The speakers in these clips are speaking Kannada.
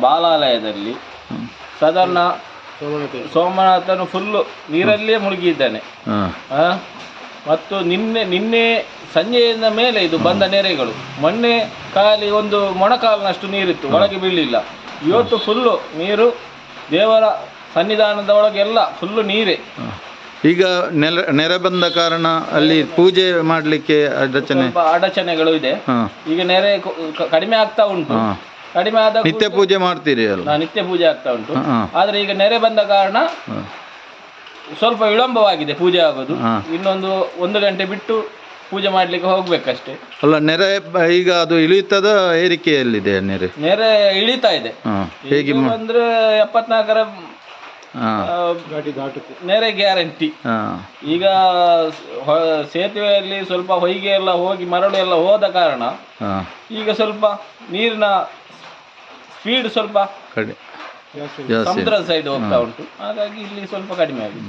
ಬಾಲಾಲಯದಲ್ಲಿ ಸಾಧಾರಣ ಸೋಮನಾಥನು ಫುಲ್ಲು ನೀರಲ್ಲೇ ಮುಳುಗಿದ್ದಾನೆ. ಆ? ಮತ್ತು ನಿನ್ನೆ ನಿನ್ನೆ ಸಂಜೆಯಿಂದ ಮೇಲೆ ಇದು ಬಂದ ನೆರೆಗಳು. ಮೊನ್ನೆ ಖಾಲಿ ಒಂದು ಮೊಣಕಾಲಿನಷ್ಟು ನೀರಿತ್ತು ಒಳಗೆ ಬೀಳಲಿಲ್ಲ. ಇವತ್ತು ಫುಲ್ಲು ನೀರು ದೇವರ ಸನ್ನಿಧಾನದ ಒಳಗೆಲ್ಲ ಫುಲ್ಲು ನೀರೇ. ಈಗ ನೆಲ ನೆರೆ ಬಂದ ಕಾರಣ ಅಲ್ಲಿ ಪೂಜೆ ಮಾಡಲಿಕ್ಕೆ ಅಡಚಣೆ. ಸ್ವಲ್ಪ ಅಡಚಣೆಗಳು ಇದೆ. ಹಾಂ. ಈಗ ನೆರೆ ಕ- ಕ- ಕಡಿಮೆ ಆಗ್ತಾ ಉಂಟು. ಹಾಂ. ಕಡಿಮೆ ಆದ ನಿತ್ಯ ಪೂಜೆ ಮಾಡ್ತೀರಿ ಅಲ್ಲ ನಿತ್ಯ ಪೂಜೆ ಆಗ್ತಾ ಉಂಟು. ಆದ್ರೆ ಈಗ ನೆರೆ ಬಂದ ಕಾರಣ ಸ್ವಲ್ಪ ವಿಳಂಬವಾಗಿದೆ ಪೂಜೆ ಆಗೋದು. ಇನ್ನೊಂದು ಒಂದು ಗಂಟೆ ಬಿಟ್ಟು ಪೂಜೆ ಮಾಡ್ಲಿಕ್ಕೆ ಹೋಗ್ಬೇಕಷ್ಟೇ. ಅಲ್ಲ ನೆರೆ ಈಗ ಅದು ಇಳಿತದ ಏರಿಕೆಯಲ್ಲಿದೆ ನೆರೆ? ನೆರೆ ಇಳಿತಾ ಇದೆ. ಹೇಗೆ ಅಂದ್ರೆ ಎಪ್ಪತ್ನಾಲ್ಕರ ನೆರೆ ಗ್ಯಾರಂಟಿ. ಈಗ ಸೇತುವೆಯಲ್ಲಿ ಸ್ವಲ್ಪ ಹೊಯ್ಗೆ ಎಲ್ಲ ಹೋಗಿ ಮರಳು ಎಲ್ಲ ಹೋದ ಕಾರಣ ಈಗ ಸ್ವಲ್ಪ ನೀರಿನ ಸ್ಪೀಡ್ ಸ್ವಲ್ಪ ಸಮುದ್ರ ಜಾಸ್ತಿ ಸಮುದ್ರದ ಸೈಡ್ ಹೋಗ್ತಾ ಉಂಟು. ಹಾಗಾಗಿ ಇಲ್ಲಿ ಸ್ವಲ್ಪ ಕಡಿಮೆ ಆಗಿದೆ.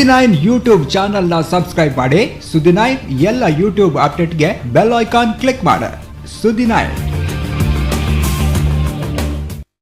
ಸುದಿನೈನ್ ಯೂಟ್ಯೂಬ್ ಚಾನಲ್ನ ಸಬ್ಸ್ಕ್ರೈಬ್ ಮಾಡಿ ಸುದಿನೈನ್ ಎಲ್ಲ ಯೂಟ್ಯೂಬ್ ಅಪ್ಡೇಟ್ಗೆ ಬೆಲ್ ಐಕಾನ್ ಕ್ಲಿಕ್ ಮಾಡಿ. ಸುದಿನೈನ್